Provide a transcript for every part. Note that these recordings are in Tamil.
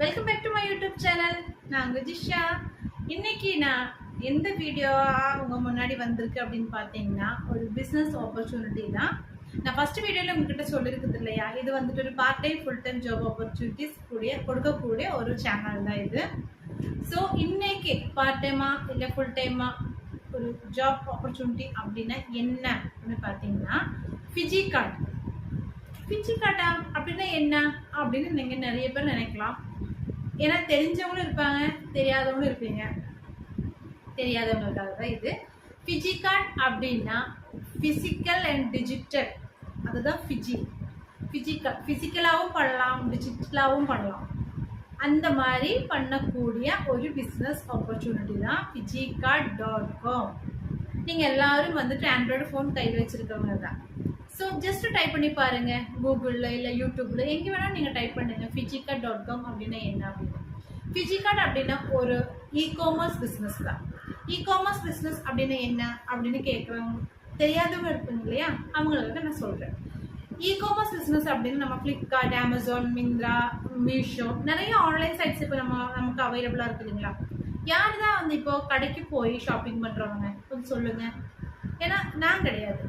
Welcome back to my YouTube channel நான் குஜிஷா இன்னைக்கு நான் எந்த வீடியோவா உங்க முன்னாடி வந்திருக்கு அப்படின்னு பார்த்தீங்கன்னா ஒரு பிஸ்னஸ் ஆப்பர்ச்சுனிட்டி தான். நான் ஃபர்ஸ்ட் வீடியோவில் உங்ககிட்ட சொல்லியிருக்குது இல்லையா? இது வந்துட்டு ஒரு part time full time job opportunities கூடிய கொடுக்கக்கூடிய ஒரு சேனல் தான் இது. ஸோ இன்னைக்கு பார்ட் டைமா இல்லை ஃபுல் டைமா ஒரு ஜாப் ஆப்பர்ச்சுனிட்டி அப்படின்னா என்ன அப்படின்னு பார்த்தீங்கன்னா ஃபிஜி கார்டு பிச்சி கார்டா அப்படின்னா என்ன? அப்படின்னு நீங்கள் நிறைய பேர் நினைக்கலாம். ஏன்னா தெரிஞ்சவங்களும் இருப்பாங்க தெரியாதவங்களும் இருப்பீங்க. தெரியாதவங்களுக்காக தான் இது. ஃபிஜி அப்படின்னா ஃபிசிக்கல் அண்ட் டிஜிட்டல் அதுதான் ஃபிஜி ஃபிஜிக்கல் ஃபிசிக்கலாகவும் பண்ணலாம் டிஜிட்டலாகவும் பண்ணலாம். அந்த மாதிரி பண்ணக்கூடிய ஒரு பிஸ்னஸ் ஆப்பர்ச்சுனிட்டி தான் ஃபிஜி கார்ட் டாட் காம் நீங்கள் எல்லாரும் வந்துட்டு ஆண்ட்ராய்டு ஃபோன் கையில் வச்சுருக்கவங்க தான். ஸோ ஜஸ்ட் டைப் பண்ணி பாருங்க கூகுளில் இல்லை யூடியூப்பில் எங்கே வேணாலும் நீங்கள் டைப் பண்ணுங்க. ஃபிஜிகார்ட் டாட் காம் அப்படின்னா என்ன அப்படின்னு ஃபிஜிகார்ட் அப்படின்னா ஒரு இ காமர்ஸ் பிஸ்னஸ் தான். இ காமர்ஸ் பிஸ்னஸ் அப்படின்னா என்ன அப்படின்னு கேட்குறவங்க தெரியாதவங்க இருப்பாங்க இல்லையா? அவங்களுக்கு நான் சொல்கிறேன் இ காமர்ஸ் பிஸ்னஸ் அப்படின்னு நம்ம ஃப்ளிப்கார்ட் அமேசான் மிந்த்ரா மீஷோ நிறைய ஆன்லைன் சைட்ஸ் இப்போ நம்ம நமக்கு அவைலபிளாக இருக்கு இல்லைங்களா? யார் தான் வந்து இப்போ கடைக்கு போய் ஷாப்பிங் பண்ணுறவங்க கொஞ்சம் சொல்லுங்க. ஏன்னா நான் கிடையாது.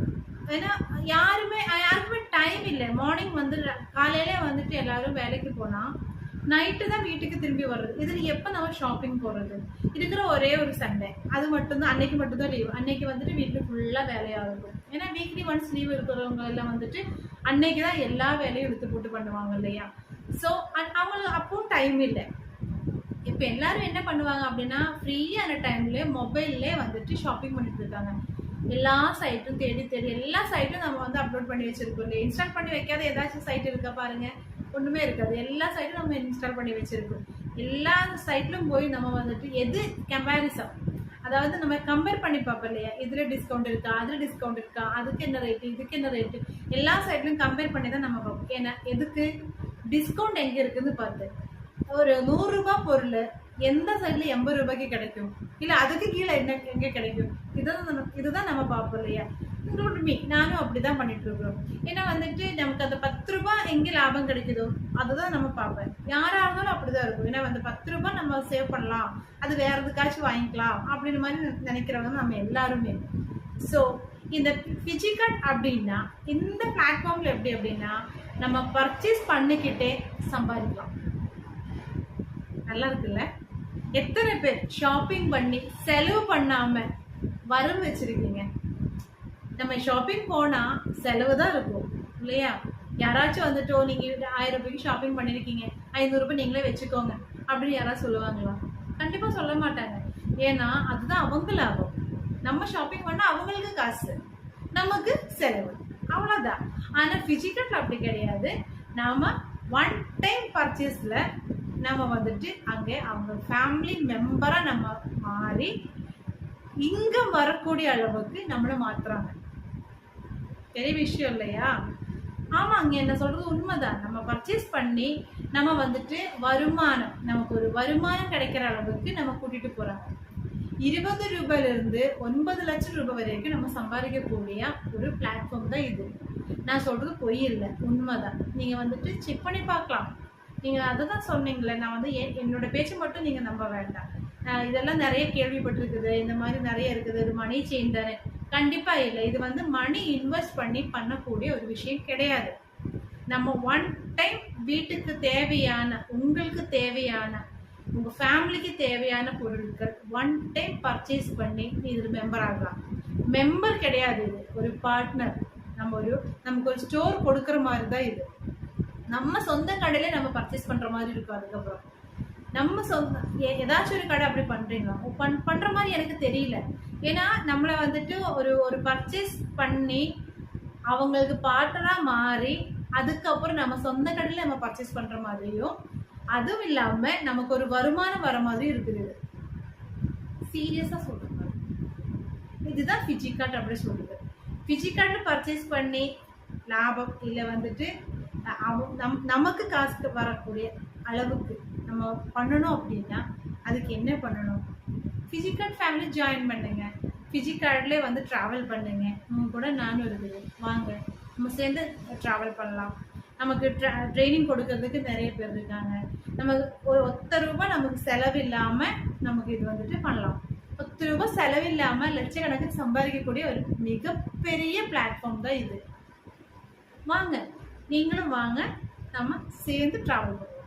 ஏன்னா யாருமே யாருக்குமே டைம் இல்லை. மார்னிங் வந்து காலையிலே வந்துட்டு எல்லாரும் வேலைக்கு போனால் நைட்டு தான் வீட்டுக்கு திரும்பி வர்றது. இதில் எப்போ நம்ம ஷாப்பிங் போகிறது இருக்கிற ஒரே ஒரு சண்டே அது மட்டும்தான் அன்னைக்கு மட்டும்தான் லீவ் அன்னைக்கு வந்துட்டு வீட்டுக்கு ஃபுல்லாக வேலையாக இருக்கும் ஏன்னா வீக்லி ஒன்ஸ் லீவ் இருக்கிறவங்க எல்லாம் வந்துட்டு அன்னைக்கு தான் எல்லா வேலையும் எடுத்து போட்டு பண்ணுவாங்க இல்லையா? ஸோ அவங்களுக்கு அப்பவும் டைம் இல்லை. இப்போ எல்லாரும் என்ன பண்ணுவாங்க அப்படின்னா ஃப்ரீயான டைம்ல மொபைல்லே வந்துட்டு ஷாப்பிங் பண்ணிட்டு இருக்காங்க. எல்லா சைட்டும் தேடி தேடி எல்லா சைட்டும் நம்ம வந்து அப்லோட் பண்ணி வச்சிருக்கோம். இல்லையா இன்ஸ்டால் பண்ணி வைக்காத ஏதாச்சும் சைட் இருக்கா பாருங்க. ஒன்றுமே இருக்காது. எல்லா சைட்டும் நம்ம இன்ஸ்டால் பண்ணி வச்சிருக்கோம். எல்லா சைட்லும் போய் நம்ம வந்துட்டு எது கம்பேரிசன் அதாவது நம்ம கம்பேர் பண்ணி பார்ப்போம் இல்லையா? இதில் டிஸ்கவுண்ட் இருக்கா? அதில் டிஸ்கவுண்ட் இருக்கா? அதுக்கு என்ன ரேட்டு இதுக்கு என்ன ரேட்டு எல்லா சைட்லையும் கம்பேர் பண்ணி தான் நம்ம பார்ப்போம். ஏன்னா எதுக்கு? டிஸ்கவுண்ட் எங்கே இருக்குதுன்னு பார்த்து. ஒரு நூறுரூபா பொருள் எந்த சைடில் எண்பது ரூபாய்க்கு கிடைக்கும்? இல்லை அதுக்கு கீழே என்ன எங்கே கிடைக்கும்? இதுதான் நம்ம- இதுதான் நம்ம பார்ப்போம் இல்லையா? இன்க்ளூட் மீ நானும் அப்படிதான் பண்ணிட்டு இருக்கிறோம். ஏன்னா வந்துட்டு நமக்கு அந்த பத்து ரூபாய் எங்கே லாபம் கிடைக்குதோ அதுதான் நம்ம பார்ப்பேன் யாராக இருந்தாலும் அப்படிதான் இருக்கும். ஏன்னா அந்த பத்து ரூபாய் நம்ம சேவ் பண்ணலாம். அது வேற எதுக்காச்சும் வாங்கிக்கலாம் அப்படின்ற மாதிரி நினைக்கிறவங்க நம்ம எல்லாருமே. ஸோ இந்த ஃபிஜிக்கல் அப்படின்னா இந்த பிளாட்ஃபார்மில் எப்படி அப்படின்னா நம்ம பர்ச்சேஸ் பண்ணிக்கிட்டே சம்பாதிக்கலாம். நல்லா இருக்குல்ல? எத்தனை பேர் ஷாப்பிங் பண்ணி செலவு பண்ணாம வரம் வச்சிருக்கீங்க? நம்ம ஷாப்பிங் போனா செலவு தான் இருக்கும் இல்லையா? யாராச்சும் வந்துட்டோ நீங்க ஆயிரம் ரூபாய்க்கு ஷாப்பிங் பண்ணிருக்கீங்க ஐநூறு ரூபாய் நீங்களே வச்சுக்கோங்க அப்படின்னு யாராவது சொல்லுவாங்களா? கண்டிப்பா சொல்ல மாட்டாங்க. ஏன்னா அதுதான் அவங்க லாபம். நம்ம ஷாப்பிங் பண்ணா அவங்களுக்கு காசு நமக்கு செலவு அவ்வளோதான் ஆனால் ஃபிசிக்கல் அப்படி கிடையாது. நாம ஒன் டைம் பர்ச்சேஸில் நம்ம வந்துட்டு அங்கே அவங்க ஃபேமிலி மெம்பராக நம்ம மாறி இங்கே வரக்கூடிய அளவுக்கு நம்மளை மாற்றுறாங்க பெரிய விஷயம் இல்லையா? ஆமாம் அங்கே என்ன சொல்கிறது உண்மைதான். நம்ம பர்ச்சேஸ் பண்ணி நம்ம வந்துட்டு வருமானம் நமக்கு ஒரு வருமானம் கிடைக்கிற அளவுக்கு நம்ம கூட்டிகிட்டு போகிறாங்க இருபது ரூபாயிலிருந்து ஒன்பது லட்சம் ரூபாய் வரைக்கும் நம்ம சம்பாதிக்கக்கூடிய ஒரு பிளாட்ஃபார்ம் தான் இது. நான் சொல்கிறது பொய் இல்லை. உண்மைதான். நீங்கள் வந்துட்டு செக் பண்ணி பார்க்கலாம். நீங்கள் அதை தான் சொன்னீங்களே நான் வந்து என்- என்னோட பேச்சு மட்டும் நீங்கள் நம்ப வேண்டாம். இதெல்லாம் நிறைய கேள்விப்பட்டிருக்குது இந்த மாதிரி நிறைய இருக்குது இது மணி செயின் தானே. இல்லை இது வந்து மணி இன்வெஸ்ட் பண்ணி பண்ணக்கூடிய ஒரு விஷயம் கிடையாது. நம்ம ஒன் டைம் வீட்டுக்கு தேவையான உங்களுக்கு தேவையான உங்கள் ஃபேமிலிக்கு தேவையான பொருட்கள் ஒன் டைம் பர்ச்சேஸ் பண்ணி இதில் மெம்பர் ஆகலாம். மெம்பர் கிடையாது இது ஒரு பார்ட்னர் நம்ம ஒரு நமக்கு ஒரு ஸ்டோர் கொடுக்குற மாதிரி தான் இது. நம்ம சொந்த கடையில நம்ம பர்ச்சேஸ் பண்ற மாதிரி இருக்கும் அதுக்கப்புறம். நம்ம சொந்த எ- ஏதாச்சும் ஒரு கடை அப்படி பண்றீங்களா? பண் பண்ற மாதிரி எனக்கு தெரியல. ஏன்னா நம்மள வந்துட்டு ஒரு ஒரு பர்ச்சேஸ் பண்ணி அவங்களுக்கு பார்ட்னரா மாறி அதுக்கப்புறம் நம்ம சொந்த கடையில நம்ம பர்ச்சேஸ் பண்ற மாதிரியும் அதுவும் இல்லாம நமக்கு ஒரு வருமானம் வர மாதிரி இருக்குது சீரியஸா சொல்றேன் இதுதான் பிஜிகார்ட் அப்படி சொல்லுது பிஜிகார்ட் பர்ச்சேஸ் பண்ணி லாபம் இல்லை வந்துட்டு அஹ், நம் நமக்கு காசுக்கு வரக்கூடிய அளவுக்கு நம்ம பண்ணணும் அப்படின்னா அதுக்கு என்ன பண்ணணும்? ஃபிசிக்கல் ஃபேமிலி ஜாயின் பண்ணுங்க. பிஜிகார்ட்லேயே வந்து ட்ராவல் பண்ணுங்க. உங்க கூட நானும் இருக்குது. வாங்க. நம்ம சேர்ந்து ட்ராவல் பண்ணலாம். நமக்கு ட்ரைனிங் கொடுக்கறதுக்கு நிறைய பேர் இருக்காங்க. நம்ம ஒரு ஒத்த ரூபாய் நமக்கு செலவில்லாமல் நமக்கு இது வந்துட்டு பண்ணலாம். பத்து ரூபாய் செலவில்லாமல் லட்சக்கணக்கில் சம்பாதிக்கக்கூடிய ஒரு மிகப்பெரிய பிளாட்ஃபார்ம் தான் இது. வாங்க. நீங்களும் வாங்க. நம்ம சேர்ந்து ட்ராவல் பண்ணுவோம்.